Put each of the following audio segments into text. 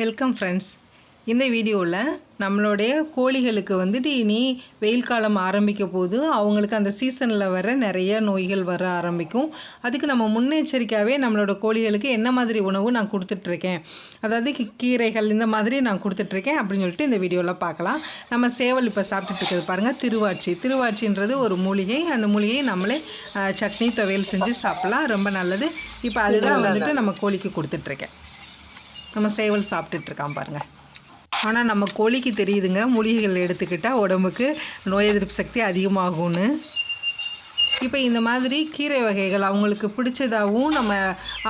Welcome friends இந்த வீடியோவில் நம்மளுடைய கோழிகளுக்கு வந்துட்டு இனி வெயில் காலம் ஆரம்பிக்க போது அவங்களுக்கு அந்த சீசனில் வர நிறைய நோய்கள் வர ஆரம்பிக்கும். அதுக்கு நம்ம முன்னெச்சரிக்கையாகவே நம்மளோட கோழிகளுக்கு என்ன மாதிரி உணவு நான் கொடுத்துட்ருக்கேன்? அதாவது கீரைகள் இந்த மாதிரி நான் கொடுத்துட்ருக்கேன் அப்படின்னு சொல்லிட்டு இந்த வீடியோவில் பார்க்கலாம். நம்ம சேவல் இப்போ சாப்பிட்டுட்டு இருக்கிறது பாருங்கள் திருவாச்சி. திருவாச்சின்றது ஒரு மூலிகை. அந்த மூலிகையை நம்மளே சட்னி துவையல் செஞ்சு சாப்பிட்லாம். ரொம்ப நல்லது. இப்போ அதுதான் வந்துட்டு நம்ம கோழிக்கு கொடுத்துட்ருக்கேன். நம்ம சேவல் சாப்பிட்டுட்ருக்கான் பாருங்கள் ஆனால் நம்ம கோழிக்கு தெரியுதுங்க மூலிகைகள் எடுத்துக்கிட்டால் உடம்புக்கு நோய் எதிர்ப்பு சக்தி அதிகமாகும்னு. இப்போ இந்த மாதிரி கீரை வகைகள் அவங்களுக்கு பிடிச்சதாகவும் நம்ம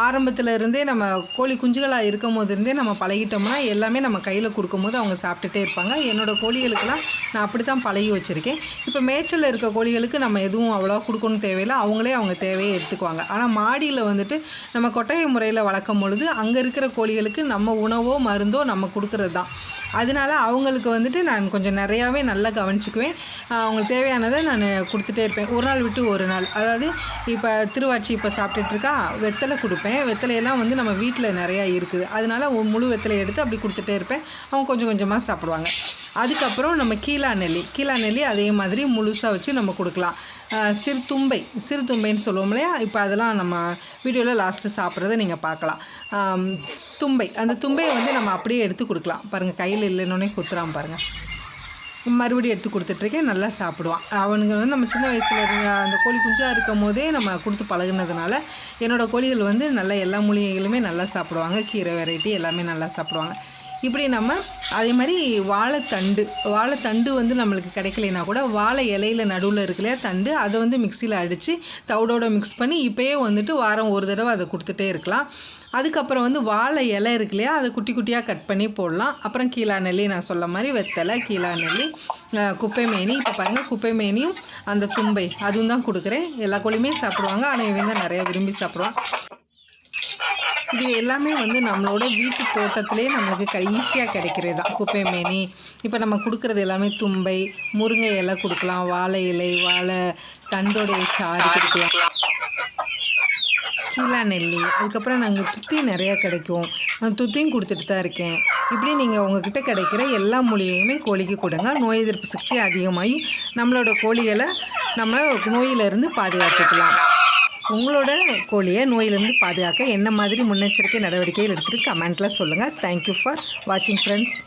ஆரம்பத்தில் இருந்தே நம்ம கோழி குஞ்சுகளாக இருக்கும் போது இருந்தே நம்ம பழகிட்டோம்னா எல்லாமே நம்ம கையில் கொடுக்கும்போது அவங்க சாப்பிட்டுட்டே இருப்பாங்க. என்னோடய கோழிகளுக்கெல்லாம் நான் அப்படி தான் பழகி வச்சுருக்கேன். இப்போ மேய்ச்சலில் இருக்க கோழிகளுக்கு நம்ம எதுவும் அவ்வளோவா கொடுக்கணும் தேவையில்லை. அவங்களே அவங்க தேவையை எடுத்துக்குவாங்க. ஆனால் மாடியில் வந்துட்டு நம்ம கொட்டகை முறையில் வளர்க்கும் பொழுது அங்கே இருக்கிற கோழிகளுக்கு நம்ம உணவோ மருந்தோ நம்ம கொடுக்கறது தான். அதனால அவங்களுக்கு வந்துட்டு நான் கொஞ்சம் நிறையாவே நல்லா கவனிச்சுக்குவேன். அவங்களுக்கு தேவையானதை நான் கொடுத்துட்டே இருப்பேன். ஒரு நாள் விட்டு ஒரு நாள். அதாவது இப்போ திருவாச்சி இப்போ சாப்பிட்டுட்ருக்கா? வெத்தலை கொடுப்பேன். வெத்தலையெல்லாம் வந்து நம்ம வீட்டில் நிறையா இருக்குது. அதனால முழு வெத்தலை எடுத்து அப்படி கொடுத்துட்டே இருப்பேன். அவங்க கொஞ்சம் கொஞ்சமாக சாப்பிடுவாங்க. அதுக்கப்புறம் நம்ம கீழா நெல்லி கீழா நெல்லி அதே மாதிரி முழுசாக வச்சு நம்ம கொடுக்கலாம். சிறு தும்பை. சிறு தும்பைன்னு சொல்லுவோம் இல்லையா? இப்போ அதெல்லாம் நம்ம வீடியோவில் லாஸ்ட்டு சாப்பிட்றத நீங்கள் பார்க்கலாம். தும்பை. அந்த தும்பையை வந்து நம்ம அப்படியே எடுத்து கொடுக்கலாம். பாருங்கள் கையில் இல்லைன்னொன்னே குத்துறான் பாருங்கள் மறுபடியும் எடுத்து கொடுத்துட்ருக்கேன். நல்லா சாப்பிடுவான். அவனுங்க வந்து நம்ம சின்ன வயசில் இருந்த அந்த கோழி குஞ்சாக இருக்கும் போதே நம்ம கொடுத்து பழகுனதுனால என்னோடய கோழிகள் வந்து நல்லா எல்லா மூலிகைகளுமே நல்லா சாப்பிடுவாங்க. கீரை வெரைட்டி எல்லாமே நல்லா சாப்பிடுவாங்க. இப்படி நம்ம அதே மாதிரி வாழைத்தண்டு வாழைத்தண்டு வந்து நம்மளுக்கு கிடைக்கலைனா கூட வாழை இலையில நடுவில் இருக்கலையா தண்டு அதை வந்து மிக்சியில் அடித்து தவிடோட மிக்ஸ் பண்ணி இப்போயே வந்துட்டு வாரம் ஒரு தடவை அதை கொடுத்துட்டே இருக்கலாம். அதுக்கப்புறம் வந்து வாழை இலை இருக்கு இல்லையா அதை குட்டி குட்டியாக கட் பண்ணி போடலாம். அப்புறம் கீழா நெல்லி நான் சொல்ல மாதிரி வெத்தலை கீழா நெல்லி குப்பை மேனி. இப்போ பாருங்கள் குப்பை மேனியும் அந்த தும்பை அதுவும் தான் கொடுக்குறேன். எல்லா கோழியுமே சாப்பிடுவாங்க ஆனால் இவன் தான் நிறையா விரும்பி சாப்பிடுவான் இது எல்லாமே வந்து நம்மளோட வீட்டு தோட்டத்திலே நம்மளுக்கு க ஈஸியாக கிடைக்கிறது? தான் குப்பை மேனி. இப்போ நம்ம கொடுக்குறது எல்லாமே தும்பை முருங்கை இலை கொடுக்கலாம் வாழை இலை வாழை தண்டோடைய சாறு கொடுக்கலாம். கீழா நெல்லி. அதுக்கப்புறம் நாங்கள் துத்தி நிறையா கிடைக்கும். அந்த துத்தியும் கொடுத்துட்டு தான் இருக்கேன். இப்படி நீங்கள் உங்ககிட்ட கிடைக்கிற எல்லா மூலிகையுமே கோழிக்கு கொடுங்க. நோய் எதிர்ப்பு சக்தி அதிகமாகி நம்மளோட கோழிகளை நம்ம நோயிலிருந்து பாதுகாத்துக்கலாம். உங்களோட கோழியை நோயிலிருந்து பாதுகாக்க என்ன மாதிரி முன்னெச்சரிக்கை நடவடிக்கைகள் எடுத்துகிட்டு கமெண்ட்டில் சொல்லுங்கள் தேங்க்யூ ஃபார் வாட்சிங் ஃப்ரெண்ட்ஸ்